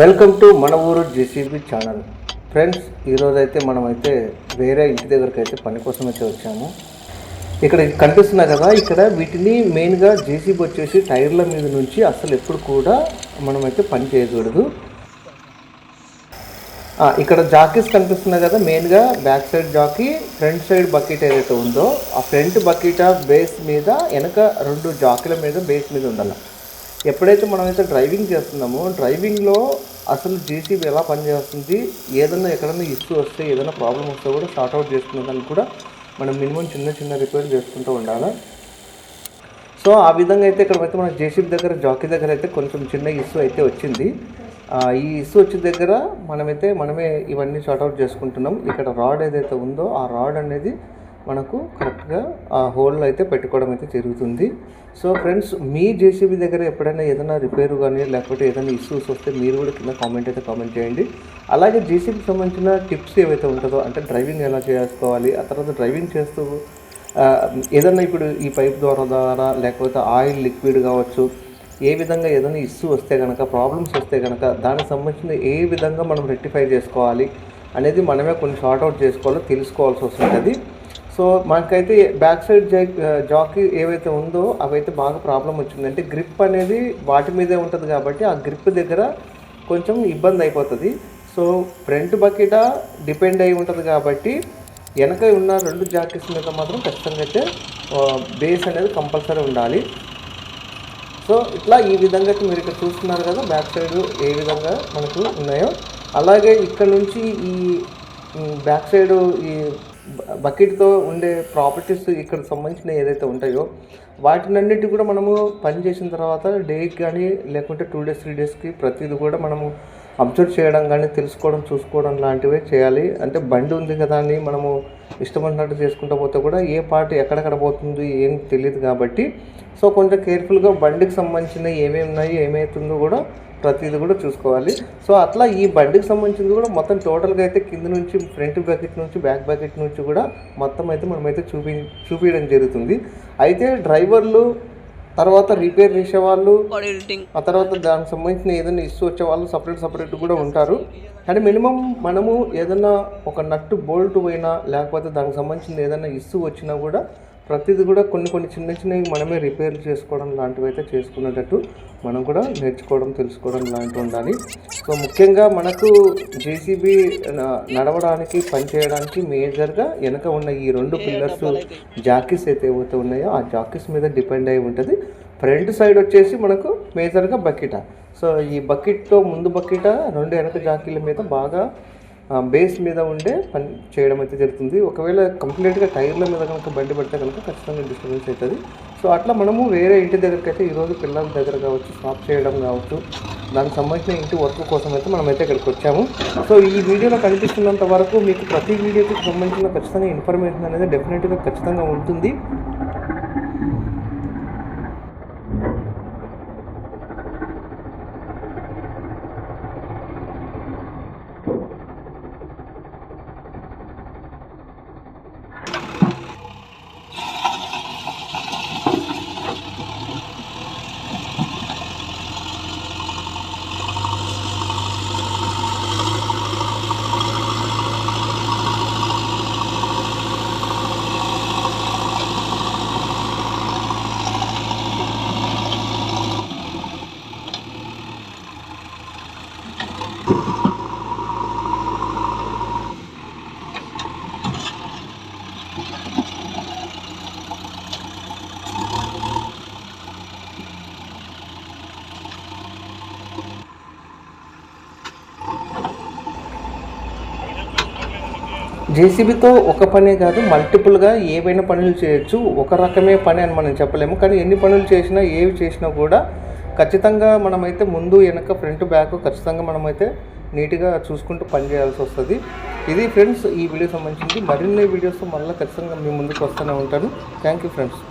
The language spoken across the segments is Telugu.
వెల్కమ్ టు మన ఊరు జేసీబీ ఛానల్. ఫ్రెండ్స్ ఈరోజు అయితే మనమైతే వేరే ఇంటి దగ్గరికి అయితే పని కోసం అయితే వచ్చాము. ఇక్కడ కనిపిస్తున్నా కదా ఇక్కడ వీటిని మెయిన్గా జేసీబీ వచ్చేసి టైర్ల మీద నుంచి అసలు ఎప్పుడు కూడా మనమైతే పని చేయకూడదు. ఇక్కడ జాకీస్ కనిపిస్తున్నాయి కదా మెయిన్గా బ్యాక్ సైడ్ జాకీ ఫ్రంట్ సైడ్ బకెట్ ఏదైతే ఉందో ఆ ఫ్రంట్ బకెట్ బేస్ మీద వెనక రెండు జాకీల మీద బేస్ మీద ఉండాలి. ఎప్పుడైతే మనమైతే డ్రైవింగ్ చేస్తున్నామో డ్రైవింగ్లో అసలు జేసీబీ ఎలా పనిచేస్తుంది ఏదైనా ఎక్కడైనా ఇష్యూ వస్తే ఏదైనా ప్రాబ్లం వస్తే కూడా షార్ట్ అవుట్ చేసుకునే కూడా మనం మినిమం చిన్న చిన్న రిపేర్ చేసుకుంటూ ఉండాలి. సో ఆ విధంగా అయితే ఇక్కడ అయితే మన జేసీబీ దగ్గర జాకీ దగ్గర అయితే కొంచెం చిన్న ఇష్యూ అయితే వచ్చింది. ఈ ఇష్యూ వచ్చిన దగ్గర మనమైతే మనమే ఇవన్నీ సార్ట్అవుట్ చేసుకుంటున్నాం. ఇక్కడ రాడ్ ఏదైతే ఉందో ఆ రాడ్ అనేది మనకు కరెక్ట్గా ఆ హోల్లో అయితే పెట్టుకోవడం అయితే జరుగుతుంది. సో ఫ్రెండ్స్ మీ జేసీబీ దగ్గర ఎప్పుడైనా ఏదైనా రిపేర్ కానీ లేకపోతే ఏదైనా ఇష్యూస్ వస్తే మీరు కూడా కింద కామెంట్ అయితే కామెంట్ చేయండి. అలాగే జేసీబీకి సంబంధించిన టిప్స్ ఏవైతే ఉంటుందో అంటే డ్రైవింగ్ ఎలా చేసుకోవాలి ఆ తర్వాత డ్రైవింగ్ చేస్తూ ఏదైనా ఏదన్నా ఇప్పుడు ఈ పైప్ ద్వారా ద్వారా లేకపోతే ఆయిల్ లిక్విడ్ కావచ్చు ఏ విధంగా ఏదైనా ఇష్యూ వస్తే కనుక ప్రాబ్లమ్స్ వస్తే కనుక దానికి సంబంధించిన ఏ విధంగా మనం రెక్టిఫై చేసుకోవాలి అనేది మనమే కొన్ని షార్ట్ అవుట్ చేసుకోవాలో తెలుసుకోవాల్సి వస్తుంటుంది. సో మనకైతే బ్యాక్ సైడ్ జా జాకీ ఏవైతే ఉందో అవైతే బాగా ప్రాబ్లం వచ్చిందంటే గ్రిప్ అనేది వాటి మీదే ఉంటుంది కాబట్టి ఆ గ్రిప్ దగ్గర కొంచెం ఇబ్బంది అయిపోతుంది. సో ఫ్రంట్ బకెట డిపెండ్ అయి ఉంటుంది కాబట్టి వెనక ఉన్న రెండు జాకెట్స్ మీద మాత్రం ఖచ్చితంగా అయితే uh, బేస్ అనేది కంపల్సరీ ఉండాలి. సో ఇట్లా ఈ విధంగా అయితే మీరు ఇక్కడ చూస్తున్నారు కదా బ్యాక్ సైడ్ ఏ విధంగా మనకు ఉన్నాయో. అలాగే ఇక్కడ నుంచి ఈ బ్యాక్ సైడ్ ఈ బకెట్తో ఉండే ప్రాపర్టీస్ ఇక్కడ సంబంధించిన ఏదైతే ఉంటాయో వాటినన్నిటి కూడా మనము పని చేసిన తర్వాత డేకి కానీ లేకుంటే టూ డేస్ త్రీ డేస్కి ప్రతిదీ కూడా మనము అబ్జర్వ్ చేయడం కానీ తెలుసుకోవడం చూసుకోవడం లాంటివే చేయాలి. అంటే బండి ఉంది కదా అని మనము ఇష్టమైనట్టు చేసుకుంటూ పోతే కూడా ఏ పార్ట్ ఎక్కడెక్కడ పోతుంది ఏం తెలియదు కాబట్టి సో కొంచెం కేర్ఫుల్గా బండికి సంబంధించిన ఏమేమి ఉన్నాయి ఏమవుతుందో కూడా ప్రతిదీ కూడా చూసుకోవాలి. సో అట్లా ఈ బండికి సంబంధించింది కూడా మొత్తం టోటల్గా అయితే కింద నుంచి ఫ్రంట్ బకెట్ నుంచి బ్యాక్ బకెట్ నుంచి కూడా మొత్తం అయితే మనమైతే చూపి చూపించడం జరుగుతుంది. అయితే డ్రైవర్లు తర్వాత రిపేర్ చేసే వాళ్ళు ఆ తర్వాత దానికి సంబంధించిన ఏదైనా ఇష్యూ వచ్చే వాళ్ళు సపరేట్ సపరేట్ కూడా ఉంటారు. కానీ మినిమం మనము ఏదైనా ఒక నట్టు బోల్ట్ పోయినా లేకపోతే దానికి సంబంధించిన ఏదైనా ఇష్యూ వచ్చినా కూడా ప్రతిదీ కూడా కొన్ని కొన్ని చిన్న చిన్నవి మనమే రిపేర్ చేసుకోవడం లాంటివి అయితే చేసుకునేటట్టు మనం కూడా నేర్చుకోవడం తెలుసుకోవడం లాంటివి ఉండాలి. సో ముఖ్యంగా మనకు జేసీబీ నడవడానికి పనిచేయడానికి మేజర్గా వెనక ఉన్న ఈ రెండు పిల్లర్స్ జాకీస్ అయితే ఏవైతే ఉన్నాయో ఆ జాకీస్ మీద డిపెండ్ అయి ఉంటుంది. ఫ్రంట్ సైడ్ వచ్చేసి మనకు మేజర్గా బకెట. సో ఈ బకెట్తో ముందు బకెట రెండు వెనక జాకీల మీద బాగా బేస్ మీద ఉండే పని చేయడం అయితే జరుగుతుంది. ఒకవేళ కంప్లీట్గా టైర్ల మీద కనుక బండి పడితే కనుక ఖచ్చితంగా డిస్టర్బెన్స్ అవుతుంది. సో అట్లా మనము వేరే ఇంటి దగ్గరికి అయితే ఈరోజు పిల్లల దగ్గర కావచ్చు స్టాప్ చేయడం కావచ్చు దానికి సంబంధించిన ఇంటి వర్క్ కోసం అయితే మనమైతే ఇక్కడికి వచ్చాము. సో ఈ వీడియోలో కనిపిస్తున్నంత వరకు మీకు ప్రతి వీడియోకి సంబంధించిన ఖచ్చితంగా ఇన్ఫర్మేషన్ అనేది డెఫినెట్గా ఖచ్చితంగా ఉంటుంది. జేసీబీతో ఒక పనే కాదు మల్టిపుల్గా ఏవైనా పనులు చేయొచ్చు. ఒక రకమే పని అని మనం చెప్పలేము. కానీ ఎన్ని పనులు చేసినా ఏవి చేసినా కూడా ఖచ్చితంగా మనమైతే ముందు వెనక ఫ్రంట్ బ్యాక్ ఖచ్చితంగా మనమైతే నీట్గా చూసుకుంటూ పని చేయాల్సి వస్తుంది. ఇది ఫ్రెండ్స్ ఈ వీడియో సంబంధించింది. మరిన్ని వీడియోస్ మళ్ళీ ఖచ్చితంగా మీ ముందుకు వస్తూనే ఉంటాను. Thank you friends.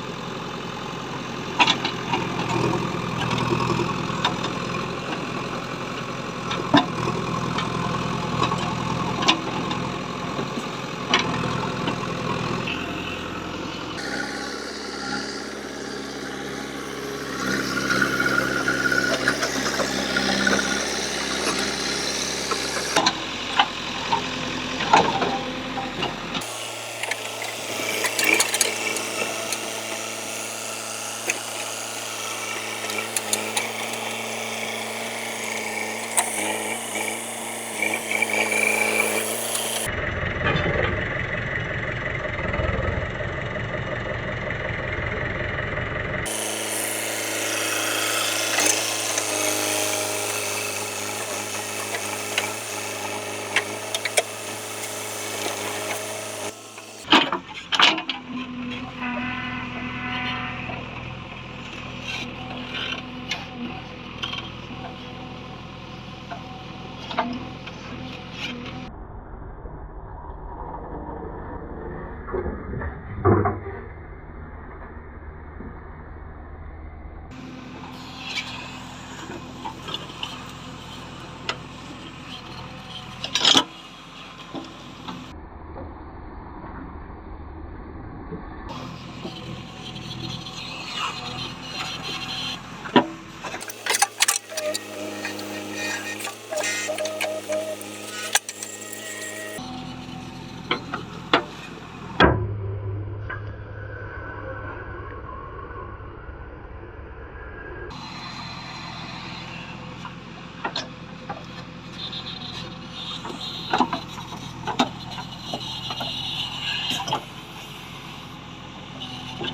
you